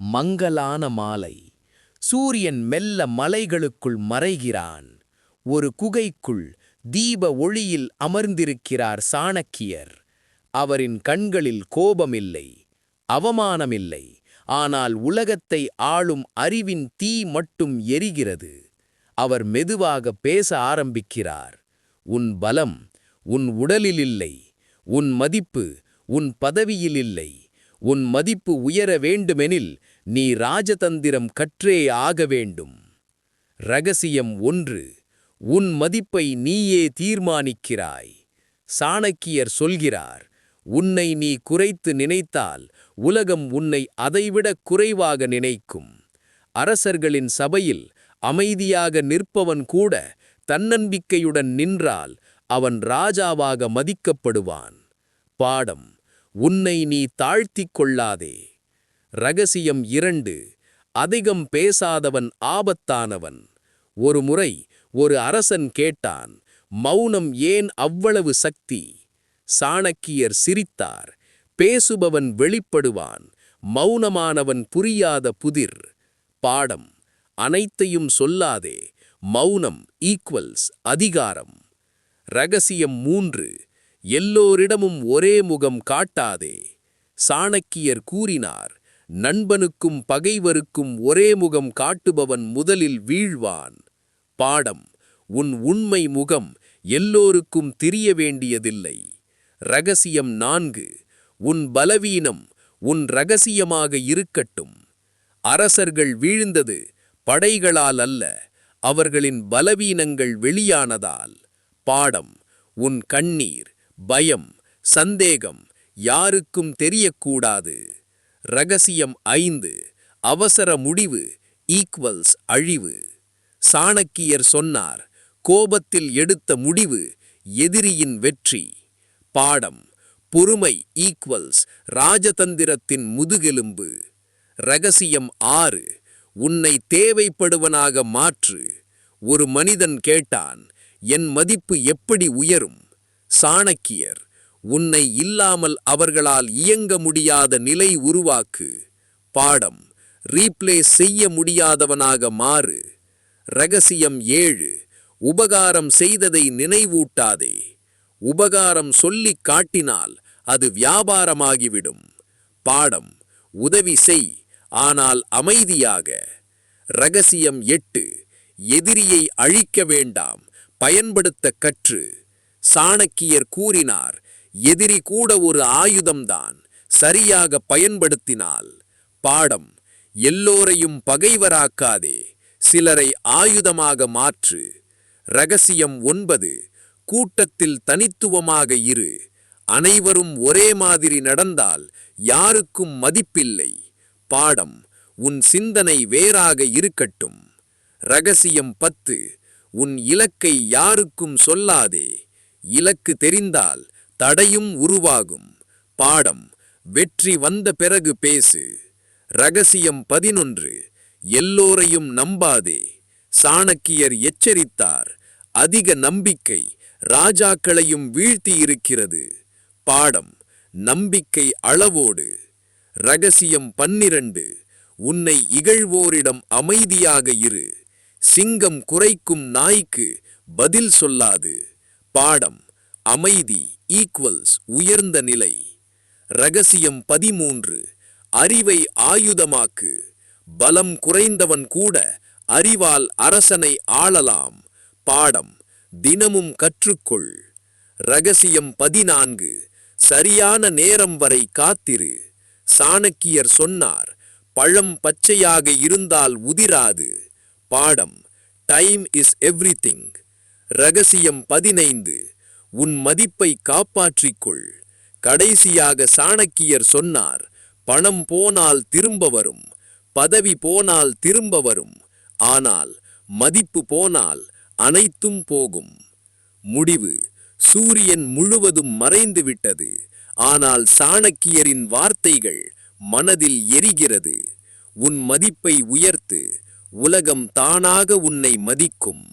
மங்கலான மாலை. சூரியன் மெல்ல மலைகளுக்குள் மறைகிறான். ஒரு குகைக்குள் தீப ஒளியில் அமர்ந்திருக்கிறார் சாணக்கியர். அவரின் கண்களில் கோபமில்லை அவமானமில்லை ஆனால் உலகத்தை ஆளும் அறிவின் தீ மட்டும் எரிகிறது. அவர் மெதுவாக பேச ஆரம்பிக்கிறார் உன் பலம் உன் உடலில் இல்லை உன் மதிப்பு உன் பதவியில் இல்லை உன் மதிப்பு உயர வேண்டுமெனில் நீ ராஜதந்திரம் கற்றே ஆக வேண்டும். ரகசியம் ஒன்று உன் மதிப்பை நீயே தீர்மானிக்கிறாய். சாணக்கியர் சொல்கிறார் உன்னை நீ குறைத்து நினைத்தால் உலகம் உன்னை அதைவிட குறைவாக நினைக்கும். அரசர்களின் சபையில் அமைதியாக நிற்பவன் கூட தன்னம்பிக்கையுடன் நின்றால் அவன் ராஜாவாக மதிக்கப்படுவான். பாடம். உன்னை நீ தாழ்த்திக் கொள்ளாதே. ரகசியம் இரண்டு அதிகம் பேசாதவன் ஆபத்தானவன். ஒரு முறை ஒரு அரசன் கேட்டான் மௌனம் ஏன் அவ்வளவு சக்தி? சாணக்கியர் சிரித்தார் பேசுபவன் வெளிப்படுவான் மௌனமானவன் புரியாத புதிர். பாடம் அனைத்தையும் சொல்லாதே மௌனம் ஈக்குவல்ஸ் அதிகாரம். ரகசியம் மூன்று எல்லோரிடமும் ஒரே முகம் காட்டாதே. சாணக்கியர் கூறினார் நண்பனுக்கும் பகைவருக்கும் ஒரே முகம் காட்டுபவன் முதலில் வீழ்வான். பாடம் உன் உண்மை முகம் எல்லோருக்கும் தெரிய வேண்டியதில்லை. ரகசியம் நான்கு உன் பலவீனம் உன் ரகசியமாக இருக்கட்டும். அரசர்கள் வீழ்ந்தது படைகளால் அல்ல அவர்களின் பலவீனங்கள் வெளியானதால். பாடம் உன் கண்ணீர் பயம் சந்தேகம் யாருக்கும் தெரியக்கூடாது. ரகசியம் ஐந்து அவசர முடிவு ஈக்குவல்ஸ் அழிவு. சாணக்கியர் சொன்னார் கோபத்தில் எடுத்த முடிவு எதிரியின் வெற்றி. பாடம் பொறுமை ஈக்குவல்ஸ் ராஜதந்திரத்தின் முதுகெலும்பு. ரகசியம் ஆறு உன்னை தேவைப்படுவனாக மாற்று. ஒரு மனிதன் கேட்டான் என் மதிப்பு எப்படி உயரும்? சாணக்கியர் உன்னை இல்லாமல் அவர்களால் இயங்க முடியாத நிலை உருவாக்கு. பாடம் ரீப்ளே செய்ய முடியாதவனாக மாறு. ரகசியம் ஏழு உபகாரம் செய்ததை நினைவூட்டாதே. உபகாரம் சொல்லிக் காட்டினால் அது வியாபாரமாகிவிடும். பாடம் உதவி செய் ஆனால் அமைதியாக. ரகசியம் எட்டு எதிரியை அழிக்க வேண்டாம் பயன்படுத்த கற்று. சாணக்கியர் கூறினார் எதிரி கூட ஒரு ஆயுதம்தான் சரியாக பயன்படுத்தினால். பாடம் எல்லோரையும் பகைவராக்காதே சிலரை ஆயுதமாக மாற்று. ரகசியம் ஒன்பது கூட்டத்தில் தனித்துவமாக இரு. அனைவரும் ஒரே மாதிரி நடந்தால் யாருக்கும் மதிப்பில்லை. பாடம் உன் சிந்தனை வேறாக இருக்கட்டும். ரகசியம் பத்து உன் இலக்கை யாருக்கும் சொல்லாதே. இலக்கு தெரிந்தால் தடையும் உருவாகும். பாடம் வெற்றி வந்த பிறகு பேசு. ரகசியம் பதினொன்று எல்லோரையும் நம்பாதே. சாணக்கியர் எச்சரித்தார் அதிக நம்பிக்கை ராஜாக்களையும் வீழ்த்தியிருக்கிறது பாடம் நம்பிக்கை அளவோடு. ரகசியம் பன்னிரண்டு உன்னை இகழ்வோரிடம் அமைதியாக இரு. சிங்கம் குறைக்கும் நாய்க்கு பதில் சொல்லாது. பாடம் அமைதி ஈக்குவல்ஸ் உயர்ந்த நிலை. ரகசியம் பதிமூன்று அறிவை ஆயுதமாக்கு. பலம் குறைந்தவன் கூட அறிவால் அரசனை ஆளலாம். பாடம் தினமும் கற்றுக்கொள். ரகசியம் பதினான்கு சரியான நேரம் வரை காத்திரு. சாணக்கியர் சொன்னார் பழம் பச்சையாக இருந்தால் உதிராது. பாடம் டைம் இஸ் எவ்ரிதிங் ரகசியம் பதினைந்து. உன் மதிப்பை காப்பாற்றிக்கொள். கடைசியாக சாணக்கியர் சொன்னார் பணம் போனால் திரும்ப வரும் பதவி போனால் திரும்ப வரும் ஆனால் மதிப்பு போனால் அனைத்தும் போகும். முடிவு. சூரியன் முழுவதும் மறைந்து விட்டது. ஆனால் சாணக்கியரின் வார்த்தைகள் மனதில் எரிகிறது. உன் மதிப்பை உயர்த்து உலகம் தானாக உன்னை மதிக்கும்.